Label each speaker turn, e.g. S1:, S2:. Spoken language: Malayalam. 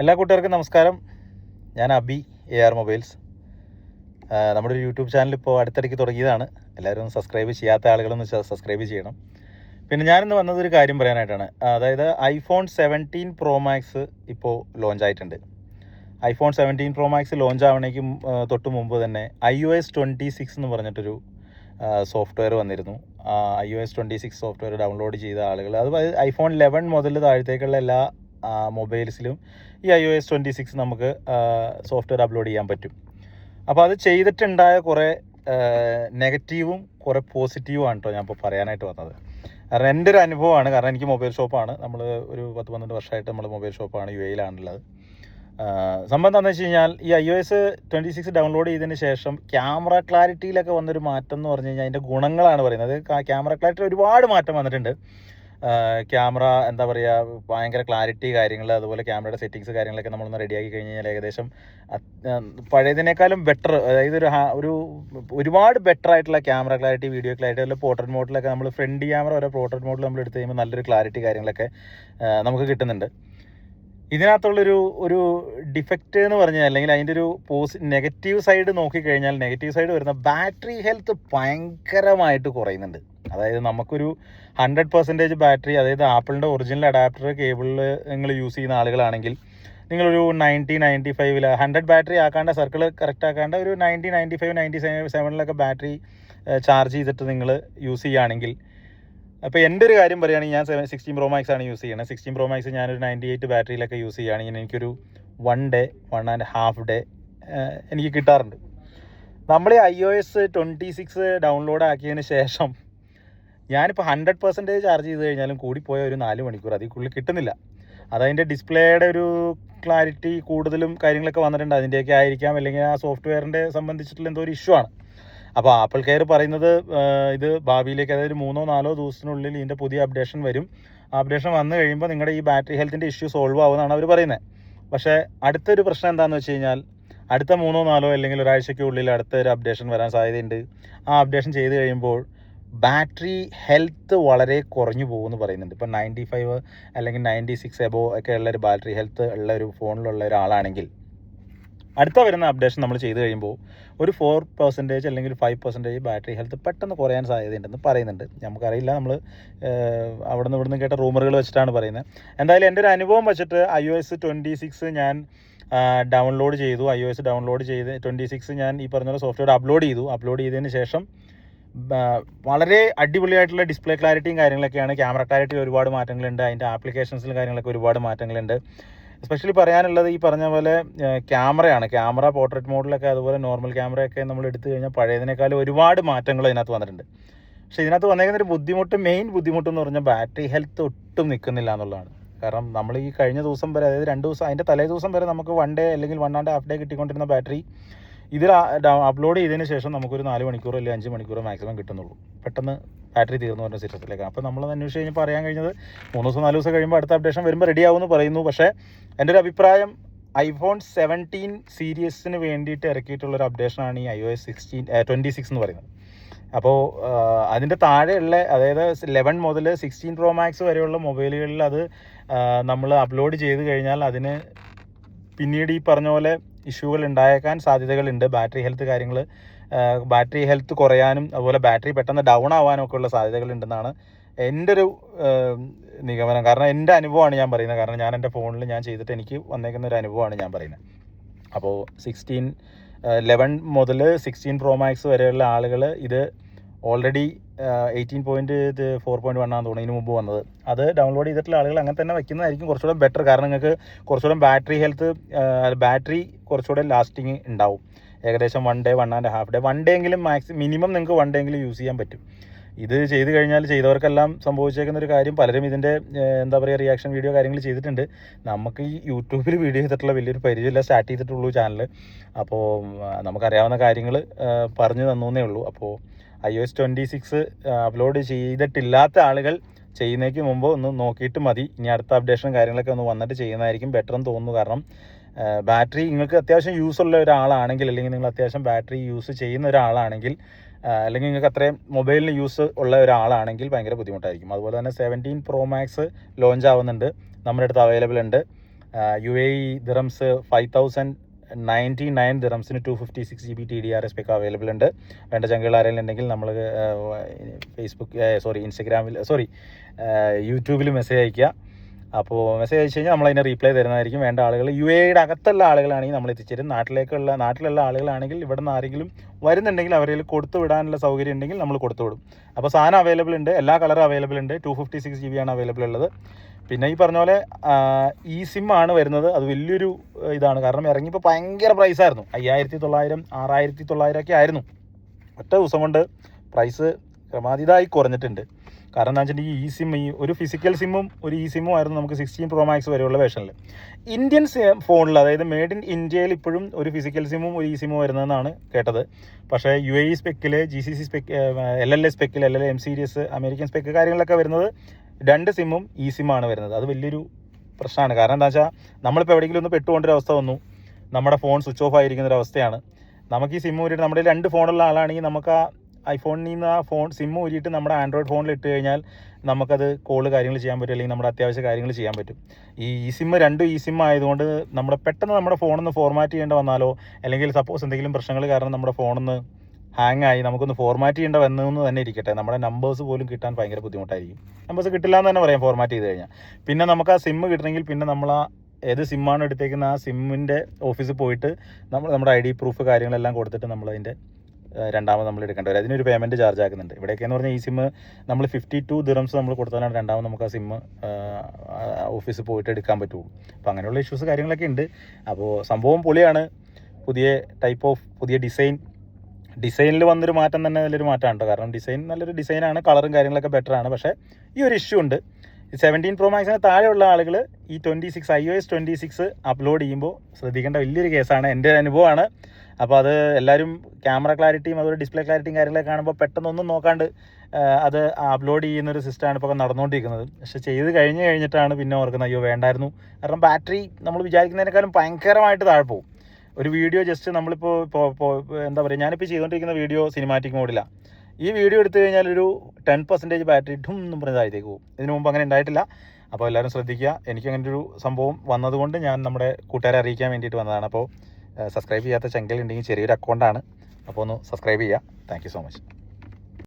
S1: എല്ലാ കൂട്ടുകാർക്കും നമസ്കാരം. ഞാൻ അബി എ ആർ മൊബൈൽസ്. നമ്മുടെ ഒരു യൂട്യൂബ് ചാനൽ ഇപ്പോൾ അടുത്തിടയ്ക്ക് തുടങ്ങിയതാണ്. എല്ലാവരും ഒന്ന് സബ്സ്ക്രൈബ് ചെയ്യാത്ത ആളുകളൊന്ന് സബ്സ്ക്രൈബ് ചെയ്യണം. പിന്നെ ഞാനിന്ന് വന്നത് ഒരു കാര്യം പറയാനായിട്ടാണ്. അതായത് ഐഫോൺ സെവന്റീൻ പ്രോ മാക്സ് ഇപ്പോൾ ലോഞ്ച് ആയിട്ടുണ്ട്. IPhone seventeen pro max launch ആവണേക്കും തൊട്ട് മുമ്പ് തന്നെ I O S twenty six എന്ന് പറഞ്ഞിട്ടൊരു സോഫ്റ്റ്വെയർ വന്നിരുന്നു. I O S twenty six software download ചെയ്ത ആളുകൾ. അത് ഐഫോൺ ലെവൻ മുതൽ താഴത്തേക്കുള്ള എല്ലാ മൊബൈൽസിലും ഈ I O S twenty six നമുക്ക് സോഫ്റ്റ്വെയർ അപ്ലോഡ് ചെയ്യാൻ പറ്റും. അപ്പോൾ അത് ചെയ്തിട്ടുണ്ടായ കുറേ നെഗറ്റീവും കുറേ പോസിറ്റീവും ആണ് കേട്ടോ ഞാൻ ഇപ്പോൾ പറയാനായിട്ട് വന്നത്. കാരണം എന്റെ ഒരു അനുഭവമാണ്. കാരണം എനിക്ക് മൊബൈൽ ഷോപ്പാണ് നമ്മൾ ഒരു പത്ത് പന്ത്രണ്ട് വർഷമായിട്ട് നമ്മൾ മൊബൈൽ ഷോപ്പാണ് യു എയിലാണുള്ളത് സംഭവം എന്താണെന്ന് വെച്ച് കഴിഞ്ഞാൽ ഈ I O S twenty six download ചെയ്തതിന് ശേഷം ക്യാമറ ക്ലാരിറ്റിയിലൊക്കെ വന്നൊരു മാറ്റം എന്ന് പറഞ്ഞു കഴിഞ്ഞാൽ അതിന്റെ ഗുണങ്ങളാണ് പറയുന്നത്. ക്യാമറ ക്ലാരിറ്റി ഒരുപാട് മാറ്റം വന്നിട്ടുണ്ട്. ക്യാമറ എന്താ പറയുക ഭയങ്കര ക്ലാരിറ്റി കാര്യങ്ങൾ അതുപോലെ ക്യാമറയുടെ സെറ്റിങ്സ് കാര്യങ്ങളൊക്കെ നമ്മളൊന്ന് റെഡിയാക്കി കഴിഞ്ഞ് കഴിഞ്ഞാൽ ഏകദേശം പഴയതിനേക്കാളും ബെറ്റർ അതായത് ഒരു ഒരു ഒരുപാട് ബെറ്റർ ആയിട്ടുള്ള ക്യാമറ ക്ലാരിറ്റി വീഡിയോ ക്ലാരിറ്റി അതുപോലെ പോർട്രേറ്റ് മോഡിലൊക്കെ നമ്മൾ ഫ്രണ്ട് ക്യാമറ വരെ പോർട്രേറ്റ് മോഡിൽ നമ്മൾ എടുത്ത് കഴിയുമ്പോൾ നല്ലൊരു ക്ലാരിറ്റി കാര്യങ്ങളൊക്കെ നമുക്ക് കിട്ടുന്നുണ്ട്. ഇതിനകത്തുള്ളൊരു ഒരു ഡിഫക്റ്റ് എന്ന് പറഞ്ഞാൽ അല്ലെങ്കിൽ അതിന്റെ ഒരു പോസി നെഗറ്റീവ് സൈഡ് നോക്കിക്കഴിഞ്ഞാൽ നെഗറ്റീവ് സൈഡ് വരുന്ന ബാറ്ററി ഹെൽത്ത് ഭയങ്കരമായിട്ട് കുറയുന്നുണ്ട്. അതായത് നമുക്കൊരു ഹൺഡ്രഡ് പെർസെന്റേജ് ബാറ്ററി അതായത് ആപ്പിളിന്റെ ഒറിജിനൽ അഡാപ്റ്റർ കേബിളിൽ നിങ്ങൾ യൂസ് ചെയ്യുന്ന ആളുകളാണെങ്കിൽ നിങ്ങളൊരു നയന്റി നയന്റി ഫൈവിൽ ഹൺഡ്രഡ് ബാറ്ററി ആക്കാണ്ട് സർക്കിൾ കറക്റ്റ് ആക്കാണ്ട് ഒരു നയന്റി നയന്റി ഫൈവ് നയന്റി സെവനിലൊക്കെ ബാറ്ററി ചാർജ് ചെയ്തിട്ട് നിങ്ങൾ യൂസ് ചെയ്യുകയാണെങ്കിൽ. അപ്പോൾ എന്റെ ഒരു കാര്യം പറയുകയാണെങ്കിൽ ഞാൻ സെവൻ സിക്സ്റ്റീൻ പ്രോ മാക്സ് ആണ് യൂസ് ചെയ്യുന്നത്. സിക്സ്റ്റീൻ പ്രോ മാക്സ് ഞാനൊരു നയന്റി എയ്റ്റ് ബാറ്ററിയിലൊക്കെ യൂസ് ചെയ്യുകയാണെങ്കിൽ എനിക്കൊരു one day one and half day എനിക്ക് കിട്ടാറുണ്ട്. നമ്മൾ I O S twenty six download ആക്കിയതിന് ശേഷം ഞാനിപ്പോൾ ഹൺഡ്രഡ് പെർസെന്റേജ് ചാർജ് ചെയ്ത് കഴിഞ്ഞാലും കൂടിപ്പോയ ഒരു നാല് മണിക്കൂർ അതിൽ കൂടുതൽ കിട്ടുന്നില്ല. അതതിന്റെ ഡിസ്പ്ലേയുടെ ഒരു ക്ലാരിറ്റി കൂടുതലും കാര്യങ്ങളൊക്കെ വന്നിട്ടുണ്ട്. അതിന്റെയൊക്കെ ആയിരിക്കാം. അല്ലെങ്കിൽ ആ സോഫ്റ്റ്വെയറിന്റെ സംബന്ധിച്ചിട്ടുള്ള എന്തോ ഒരു ഇഷ്യൂ ആണ്. അപ്പോൾ ആപ്പിൾ കെയർ പറയുന്നത് ഇത് ഭാവിയിലേക്ക് അതായത് മൂന്നോ നാലോ ദിവസത്തിനുള്ളിൽ ഇതിന്റെ പുതിയ അപ്ഡേഷൻ വരും. അപ്ഡേഷൻ വന്നു കഴിയുമ്പോൾ നിങ്ങളുടെ ഈ ബാറ്ററി ഹെൽത്തിന്റെ ഇഷ്യൂ സോൾവ് ആവുമെന്നാണ് അവർ പറയുന്നത് പക്ഷേ അടുത്തൊരു പ്രശ്നം എന്താണെന്ന് വെച്ച് കഴിഞ്ഞാൽ അടുത്ത മൂന്നോ നാലോ അല്ലെങ്കിൽ ഒരാഴ്ചയ്ക്കുള്ളിൽ അടുത്ത ഒരു അപ്ഡേഷൻ വരാൻ സാധ്യതയുണ്ട്. ആ അപ്ഡേഷൻ ചെയ്ത് കഴിയുമ്പോൾ ബാറ്ററി ഹെൽത്ത് വളരെ കുറഞ്ഞു പോകുമെന്ന് പറയുന്നുണ്ട്. ഇപ്പം നയന്റി ഫൈവ് അല്ലെങ്കിൽ നയന്റി സിക്സ് എബോ ഒക്കെ ഉള്ള ഒരു ബാറ്ററി ഹെൽത്ത് ഉള്ള ഒരു ഫോണിലുള്ള ഒരാളാണെങ്കിൽ അടുത്ത വരുന്ന അപ്ഡേഷൻ നമ്മൾ ചെയ്ത് കഴിയുമ്പോൾ ഒരു ഫോർ പെർസെന്റേജ് അല്ലെങ്കിൽ ഫൈവ് പെർസെന്റേജ് ബാറ്ററി ഹെൽത്ത് പെട്ടെന്ന് കുറയാൻ സാധ്യതയുണ്ടെന്ന് പറയുന്നുണ്ട്. നമുക്കറിയില്ല നമ്മൾ അവിടെ നിന്ന് ഇവിടുന്ന് കേട്ട റൂമറുകൾ വെച്ചിട്ടാണ് പറയുന്നത്. എന്തായാലും എന്റെ ഒരു അനുഭവം വെച്ചിട്ട് I O S twenty six ഞാൻ ഡൗൺലോഡ് ചെയ്തു. ഐ ഒ എസ് ഡൗൺലോഡ് ചെയ്ത് ട്വന്റി സിക്സ് ഞാൻ ഈ പറഞ്ഞ സോഫ്റ്റ്വെയർ അപ്ലോഡ് ചെയ്തു. അപ്ലോഡ് ചെയ്തതിന് ശേഷം വളരെ അടിപൊളിയായിട്ടുള്ള ഡിസ്പ്ലേ ക്ലാരിറ്റിയും കാര്യങ്ങളൊക്കെയാണ്. ക്യാമറ ക്ലാരിറ്റിയിൽ ഒരുപാട് മാറ്റങ്ങളുണ്ട്. അതിന്റെ ആപ്ലിക്കേഷൻസിലും കാര്യങ്ങളൊക്കെ ഒരുപാട് മാറ്റങ്ങളുണ്ട്. എസ്പെഷ്യലി പറയാനുള്ളത് ഈ പറഞ്ഞ പോലെ ക്യാമറയാണ് ക്യാമറ പോർട്രേറ്റ് മോഡിലൊക്കെ അതുപോലെ നോർമൽ ക്യാമറയൊക്കെ നമ്മൾ എടുത്തു കഴിഞ്ഞാൽ പഴയതിനേക്കാളും ഒരുപാട് മാറ്റങ്ങൾ ഇതിനകത്ത് വന്നിട്ടുണ്ട്. പക്ഷേ ഇതിനകത്ത് വന്നേക്കുന്ന ഒരു ബുദ്ധിമുട്ട് മെയിൻ ബുദ്ധിമുട്ട് എന്ന് പറഞ്ഞാൽ ബാറ്ററി ഹെൽത്ത് ഒട്ടും നിൽക്കുന്നില്ല എന്നുള്ളതാണ്. കാരണം നമ്മൾ ഈ കഴിഞ്ഞ ദിവസം വരെ അതായത് രണ്ട് ദിവസം അതിന്റെ തലേ ദിവസം വരെ നമുക്ക് വൺ ഡേ അല്ലെങ്കിൽ വൺ ആൻഡ് ഹാഫ് ഡേ കിട്ടിക്കൊണ്ടിരുന്ന ബാറ്ററി ഇതിൽ അപ്ലോഡ് ചെയ്തതിന് ശേഷം നമുക്കൊരു നാല് മണിക്കൂറോ അല്ലെങ്കിൽ അഞ്ച് മണിക്കൂറോ മാക്സിമം കിട്ടുന്നുള്ളൂ. പെട്ടെന്ന് ബാറ്ററി തീർന്നു പറഞ്ഞ സിസ്റ്റത്തിലേക്ക്. അപ്പോൾ നമ്മൾ അന്വേഷിച്ച് കഴിഞ്ഞപ്പോൾ അറിയാൻ കഴിഞ്ഞത് മൂന്ന് ദിവസം നാല് ദിവസം കഴിയുമ്പോൾ അടുത്ത അപ്ഡേഷൻ വരുമ്പോൾ റെഡി ആവുമെന്ന് പറയുന്നു. പക്ഷേ എന്റെ ഒരു അഭിപ്രായം ഐഫോൺ സെവന്റീൻ സീരീസിന് വേണ്ടിയിട്ട് ഇറക്കിയിട്ടുള്ളൊരു അപ്ഡേഷനാണ് ഈ I O S sixteen twenty six എന്ന് പറയുന്നത്. അപ്പോൾ അതിന്റെ താഴെയുള്ള അതായത് ലെവൻ മുതൽ സിക്സ്റ്റീൻ പ്രോ മാക്സ് വരെയുള്ള മൊബൈലുകളിൽ അത് നമ്മൾ അപ്ലോഡ് ചെയ്ത് കഴിഞ്ഞാൽ അതിന് പിന്നീട് ഈ പറഞ്ഞ പോലെ ഇഷ്യൂകൾ ഉണ്ടായേക്കാൻ സാധ്യതകളുണ്ട്. ബാറ്ററി ഹെൽത്ത് കാര്യങ്ങൾ ബാറ്ററി ഹെൽത്ത് കുറയാനും അതുപോലെ ബാറ്ററി പെട്ടെന്ന് ഡൗൺ ആവാനും ഒക്കെ ഉള്ള സാധ്യതകളുണ്ടെന്നാണ് എന്റെ ഒരു നിഗമനം. കാരണം എന്റെ അനുഭവമാണ് ഞാൻ പറയുന്നത്. കാരണം ഞാൻ എന്റെ ഫോണിൽ ഞാൻ ചെയ്തിട്ട് എനിക്ക് വന്നേക്കുന്ന ഒരു അനുഭവമാണ് ഞാൻ പറയുന്നത്. അപ്പോൾ സിക്സ്റ്റീൻ ലെവൻ മുതൽ സിക്സ്റ്റീൻ പ്രോ മാക്സ് വരെയുള്ള ആളുകൾ ഇത് ഓൾറെഡി എയ്റ്റീൻ പോയിന്റ് ഇത് ഫോർ പോയിന്റ് വൺ ആണെന്ന് തോന്നുന്നു. ഇതിന് മുമ്പ് വന്നത്. അത് ഡൗൺലോഡ് ചെയ്തിട്ടുള്ള ആളുകൾ അങ്ങനെ തന്നെ വെക്കുന്നതായിരിക്കും കുറച്ചുകൂടെ ബെറ്റർ കാരണം നിങ്ങൾക്ക് കുറച്ചുകൂടെ ബാറ്ററി ഹെൽത്ത് ബാറ്ററി കുറച്ചുകൂടെ ലാസ്റ്റിങ് ഉണ്ടാവും. ഏകദേശം one day one and half day one day എങ്കിലും മാക്സിമം മിനിമം നിങ്ങൾക്ക് വൺ ഡേ എങ്കിലും യൂസ് ചെയ്യാൻ പറ്റും. ഇത് ചെയ്ത് കഴിഞ്ഞാൽ ചെയ്തവർക്കെല്ലാം സംഭവിച്ചേക്കുന്ന ഒരു കാര്യം പലരും ഇതിന്റെ എന്താ പറയുക റിയാക്ഷൻ വീഡിയോ കാര്യങ്ങൾ ചെയ്തിട്ടുണ്ട്. നമുക്ക് ഈ യൂട്യൂബിൽ വീഡിയോ ചെയ്തിട്ടുള്ള വലിയൊരു പരിചയമില്ല സ്റ്റാർട്ട് ചെയ്തിട്ടുള്ളൂ ചാനൽ അപ്പോൾ നമുക്കറിയാവുന്ന കാര്യങ്ങൾ പറഞ്ഞു തന്നേ ഉള്ളൂ. അപ്പോൾ I S twenty six upload ചെയ്തിട്ടില്ലാത്ത ആളുകൾ ചെയ്യുന്നതിന് മുമ്പ് ഒന്ന് നോക്കിയിട്ട് മതി. ഇനി അടുത്ത അപ്ഡേഷനും കാര്യങ്ങളൊക്കെ ഒന്ന് വന്നിട്ട് ചെയ്യുന്നതായിരിക്കും ബെറ്റർ എന്ന് തോന്നുന്നു. കാരണം ബാറ്ററി നിങ്ങൾക്ക് അത്യാവശ്യം യൂസ് ഉള്ള ഒരാളാണെങ്കിൽ അല്ലെങ്കിൽ നിങ്ങൾ അത്യാവശ്യം ബാറ്ററി യൂസ് ചെയ്യുന്ന ഒരാളാണെങ്കിൽ അല്ലെങ്കിൽ നിങ്ങൾക്ക് അത്രയും മൊബൈലിന് യൂസ് ഉള്ള ഒരാളാണെങ്കിൽ ഭയങ്കര ബുദ്ധിമുട്ടായിരിക്കും. അതുപോലെ തന്നെ സെവന്റീൻ പ്രോ മാക്സ് ലോഞ്ച് ആവുന്നുണ്ട്. നമ്മുടെ അടുത്ത് അവൈലബിൾ ഉണ്ട്. U A E dirhams five thousand ninety nine ദിറംസിന് two fifty six G B T D R S pick available ഉണ്ട്. വേണ്ട ചങ്കുകൾ ആരെങ്കിലും ഉണ്ടെങ്കിൽ നമ്മൾ ഫേസ്ബുക്ക് സോറി ഇൻസ്റ്റഗ്രാമിൽ സോറി യൂട്യൂബിൽ മെസ്സേജ് അയയ്ക്കുക. അപ്പോൾ മെസ്സേജ് അയച്ചു കഴിഞ്ഞാൽ നമ്മൾ അതിന് റീപ്ലൈ തരുന്നതായിരിക്കും. വേണ്ട ആളുകൾ യു എയുടെ അകത്തുള്ള ആളുകളാണെങ്കിൽ നമ്മൾ എത്തിച്ചേരും. നാട്ടിലേക്കുള്ള നാട്ടിലുള്ള ആളുകളാണെങ്കിൽ ഇവിടെ നിന്ന് ആരെങ്കിലും വരുന്നുണ്ടെങ്കിൽ അവരിൽ കൊടുത്തു വിടാനുള്ള സൗകര്യം ഉണ്ടെങ്കിൽ നമ്മൾ കൊടുത്തു വിടും. അപ്പോൾ സാധനം അവൈലബിൾ ഉണ്ട്. എല്ലാ കളറും അവൈലബിൾ ഉണ്ട്. Two fifty six G B ആണ് അവൈലബിൾ ഉള്ളത്. പിന്നെ ഈ പറഞ്ഞ പോലെ ഈ സിം ആണ് വരുന്നത്. അത് വലിയൊരു ഇതാണ്. കാരണം ഇറങ്ങിയപ്പോൾ ഭയങ്കര പ്രൈസായിരുന്നു അയ്യായിരത്തി തൊള്ളായിരം ആറായിരത്തി തൊള്ളായിരം ഒക്കെ ആയിരുന്നു ഒറ്റ ദിവസം കൊണ്ട് പ്രൈസ് ക്രമാതീതമായി കുറഞ്ഞിട്ടുണ്ട്. കാരണം എന്താ വെച്ചിട്ടുണ്ടെങ്കിൽ ഈ സിം ഈ ഒരു ഫിസിക്കൽ സിമ്മും ഒരു ഈ സിമ്മും ആയിരുന്നു നമുക്ക് സിക്സ്റ്റീൻ പ്രോ മാക്സ് വരെയുള്ള വേഷനിൽ ഇന്ത്യൻ ഫോണിൽ അതായത് മെയ്ഡ് ഇൻ ഇന്ത്യയിൽ ഇപ്പോഴും ഒരു ഫിസിക്കൽ സിമ്മും ഒരു ഈ സിമ്മും വരുന്നതെന്നാണ് കേട്ടത്. പക്ഷേ U A E സ്പെക്കിൽ G C C spec L L A സ്പെക്കിൽ L L M series American spec കാര്യങ്ങളൊക്കെ വരുന്നത് രണ്ട് സിമ്മും ഈ സിമ്മാണ് വരുന്നത്. അത് വലിയൊരു പ്രശ്നമാണ്. കാരണം എന്താ വെച്ചാൽ നമ്മളിപ്പോൾ എവിടെയെങ്കിലും ഒന്ന് പെട്ടുകൊണ്ടൊരു അവസ്ഥ വന്നു. നമ്മുടെ ഫോൺ സ്വിച്ച് ഓഫ് ആയിരിക്കുന്ന ഒരു അവസ്ഥയാണ്. നമുക്ക് ഈ സിം ഊരിയിട്ട് നമ്മുടെ രണ്ട് ഫോണുള്ള ആളാണെങ്കിൽ നമുക്ക് ആ ഐഫോണിൽ നിന്ന് ആ ഫോൺ സിം ഊരിയിട്ട് നമ്മുടെ ആൻഡ്രോയിഡ് ഫോണിൽ ഇട്ട് കഴിഞ്ഞാൽ നമുക്കത് കോൾ കാര്യങ്ങൾ ചെയ്യാൻ പറ്റും അല്ലെങ്കിൽ നമ്മുടെ അത്യാവശ്യ കാര്യങ്ങൾ ചെയ്യാൻ പറ്റും. ഈ ഈ സിം രണ്ടും ഈ സിം ആയതുകൊണ്ട് നമ്മുടെ പെട്ടെന്ന് നമ്മുടെ ഫോണൊന്ന് ഫോർമാറ്റ് ചെയ്യേണ്ടി വന്നാലോ അല്ലെങ്കിൽ സപ്പോസ് എന്തെങ്കിലും പ്രശ്നങ്ങൾ കാരണം നമ്മുടെ ഫോണൊന്ന് ഹാങ് ആയി നമുക്കൊന്ന് ഫോർമാറ്റ് ചെയ്യേണ്ട വന്നതെന്ന് തന്നെ ഇരിക്കട്ടെ. നമ്മുടെ നമ്പേഴ്സ് പോലും കിട്ടാൻ ഭയങ്കര ബുദ്ധിമുട്ടായിരിക്കും. നമ്പേഴ്സ് കിട്ടില്ല എന്ന് തന്നെ പറയാം ഫോർമാറ്റ് ചെയ്ത് കഴിഞ്ഞാൽ. പിന്നെ നമുക്ക് ആ സിം കിട്ടണമെങ്കിൽ പിന്നെ നമ്മൾ ആ ഏത് സിമ്മാണ് എടുത്തേക്കുന്ന ആ സിമ്മിന്റെ ഓഫീസിൽ പോയിട്ട് നമ്മൾ നമ്മുടെ ഐ ഡി പ്രൂഫ് കാര്യങ്ങളെല്ലാം കൊടുത്തിട്ട് നമ്മൾ അതിന്റെ രണ്ടാമത് നമ്മൾ എടുക്കേണ്ടി വരും. അതിനൊരു പേയ്മെന്റ് ചാർജ് ആക്കുന്നുണ്ട്. ഇവിടെയൊക്കെ എന്ന് പറഞ്ഞാൽ ഈ സിമ്മ് നമ്മൾ ഫിഫ്റ്റി ടു ദിറംസ് നമ്മൾ കൊടുത്താലാണ് രണ്ടാമത് നമുക്ക് ആ സിമ്മ് ഓഫീസിൽ പോയിട്ട് എടുക്കാൻ പറ്റുള്ളൂ. അപ്പോൾ അങ്ങനെയുള്ള ഇഷ്യൂസ് കാര്യങ്ങളൊക്കെ ഉണ്ട്. അപ്പോൾ സംഭവം പൊളിയാണ്. പുതിയ ടൈപ്പ് ഓഫ് പുതിയ ഡിസൈൻ ഡിസൈനിൽ വന്നൊരു മാറ്റം തന്നെ നല്ലൊരു മാറ്റമാണ് കേട്ടോ കാരണം ഡിസൈൻ നല്ലൊരു ഡിസൈനാണ് കളറും കാര്യങ്ങളൊക്കെ ബെറ്റർ ആണ്. പക്ഷേ ഈ ഒരു ഇഷ്യൂ ഉണ്ട്. സെവന്റീൻ പ്രോ മാക്സിന് താഴെയുള്ള ആളുകൾ ഈ twenty six I O S twenty six upload ചെയ്യുമ്പോൾ ശ്രദ്ധിക്കേണ്ട വലിയൊരു കേസാണ്. എന്റെ അനുഭവമാണ്. അപ്പോൾ അത് എല്ലാവരും ക്യാമറ ക്ലാരിറ്റിയും അതുപോലെ ഡിസ്പ്ലേ ക്ലാരിറ്റിയും കാര്യങ്ങളൊക്കെ കാണുമ്പോൾ പെട്ടെന്നൊന്നും നോക്കാണ്ട് അത് അപ്ലോഡ് ചെയ്യുന്ന ഒരു സിസ്റ്റമാണ് ഇപ്പോൾ നടന്നുകൊണ്ടിരിക്കുന്നത്. പക്ഷെ ചെയ്ത് കഴിഞ്ഞ് കഴിഞ്ഞിട്ടാണ് പിന്നെ ഓർക്കുന്നത് അയ്യോ വേണ്ടായിരുന്നു. കാരണം ബാറ്ററി നമ്മൾ വിചാരിക്കുന്നതിനേക്കാളും ഭയങ്കരമായിട്ട് താഴെ പോകും. ഒരു വീഡിയോ ജസ്റ്റ് നമ്മളിപ്പോൾ എന്താ പറയുക ഞാനിപ്പോൾ ചെയ്തുകൊണ്ടിരിക്കുന്ന വീഡിയോ സിനിമാറ്റിക് മോഡിലാണ് ഈ വീഡിയോ എടുത്തു കഴിഞ്ഞാൽ ഒരു ടെൻ പെർസെന്റേജ് ബാറ്ററി ഡും എന്ന് പറഞ്ഞ് പോകും. ഇതിനു മുമ്പ് അങ്ങനെ ഉണ്ടായിട്ടില്ല. അപ്പോൾ എല്ലാവരും ശ്രദ്ധിക്കുക. എനിക്ക് അങ്ങനെ ഒരു സംഭവം വന്നതുകൊണ്ട് ഞാൻ നമ്മുടെ കൂട്ടുകാരെ അറിയിക്കാൻ വേണ്ടിയിട്ട് വന്നതാണ്. അപ്പോൾ സബ്സ്ക്രൈബ് ചെയ്യാത്ത ചെങ്കൽ ഉണ്ടെങ്കിൽ ചെറിയൊരു അക്കൗണ്ടാണ് അപ്പോൾ ഒന്ന് സബ്സ്ക്രൈബ് ചെയ്യുക. Thank so much